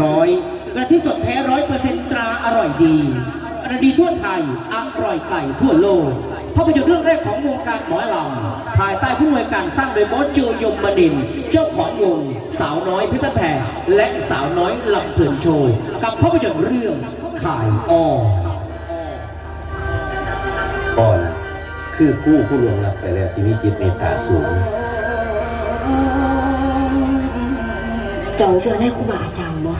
ร้อยกระที่สดแท้ร้อยเปอร์เซ็นต์ตราอร่อยดีอร่อยดีทั่วไทย อร่อยไก่ทั่วโลกภาพยนตร์เรื่องแรกของวงการหมอลำภายใต้ผู้อำนวยการสร้างโดยบอสโจยมมนิน เจ้าของวงสาวน้อยเพชรบ้านแพและสาวน้อยลำเพลินโชว์ กับภาพยนตร์เรื่องขายอ้อพ่อนะคือคู่ผู้ลวงรับไปแล้วที่มีจิตเมตตาสูง เจ้าเสื้อในครูบาอาจารย์บ่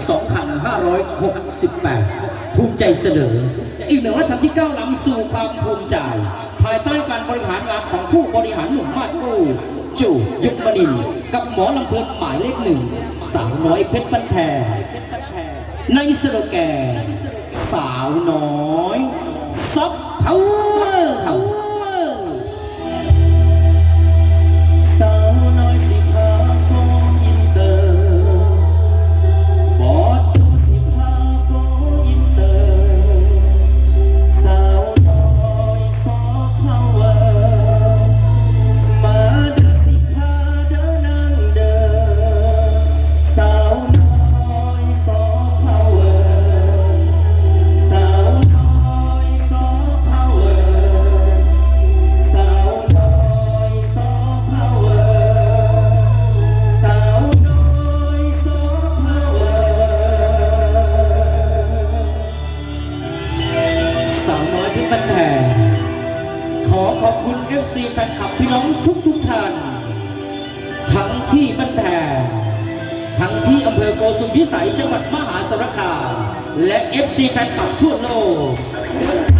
2568 ภูมิใจเสนอ อีกหนึ่งวัฒนธรรมที่ก้าวล้ำสู่ความภูมิใจ ภายใต้การบริหารงานของผู้บริหารหนุ่มมาดกู้จูยุบมนิน กับหมอลำเพลินหมายเลขหนึ่ง สาวน้อยเพชรบันแพในสโลแกนสาวน้อยซับเพาเวอ ฟซีแฟนคลับพี่น้องทุกทุกท่าน ทั้งที่บ้านแพรทั้งที่อำเภอโกสุมพิสัยจังหวัดมหาสารคามและเอฟซีแฟนคลับทั่วโลก